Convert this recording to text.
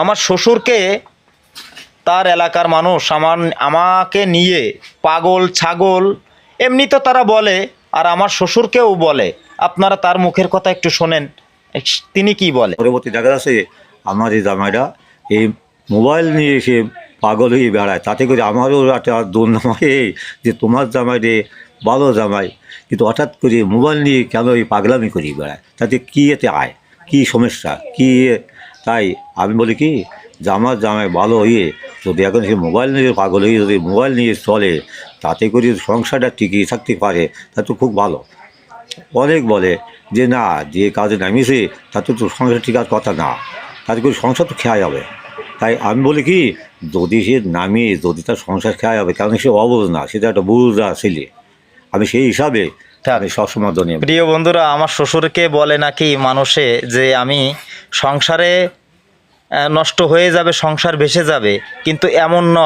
আমার শ্বশুরকে তার এলাকার মানুষ আমার, আমাকে নিয়ে পাগল, ছাগল, এমনি তো তারা বলে, আর আমার শ্বশুরকেও বলে। আপনারা তার মুখের কথা একটু শোনেন তিনি কি বলে? পরবর্তী দেখা যাচ্ছে আমার এই জামাইরা এই মোবাইল নিয়ে এসে পাগল হয়ে বেড়ায়। তাতে করে আমারও একটা দুর্নাম হয় যে তোমার জামাই রে, ভালো জামাই, কিন্তু হঠাৎ করে মোবাইল নিয়ে কেন এই পাগলামি করি বেড়ায়? তাতে কী এতে আয়? কী সমস্যা? কী তাই আমি বলি কি যে আমার জামাই ভালো হয়ে যদি এখন সে মোবাইল নিয়ে পাগল হয়ে যদি মোবাইল নিয়ে চলে তাতে করে সংসারটা টিকিয়ে থাকতে পারে তা তো খুব ভালো। অনেক বলে যে না যে কাজে নামিয়েছে তাতে তো সংসার টিকার কথা না তাতে করে সংসার তো খেয়া যাবে তাই আমি বলি কি যদি সে নামিয়ে যদি তার সংসার খেয়া যাবে কারণ সে অবুঝ না সেটা একটা বুঝা ছেলে। আমি সেই হিসাবে আমি সবসময় প্রিয় বন্ধুরা আমার শ্বশুরকে বলে নাকি মানুষে যে আমি সংসারে নষ্ট হয়ে যাবে সংসার ভেসে যাবে কিন্তু এমন নয়।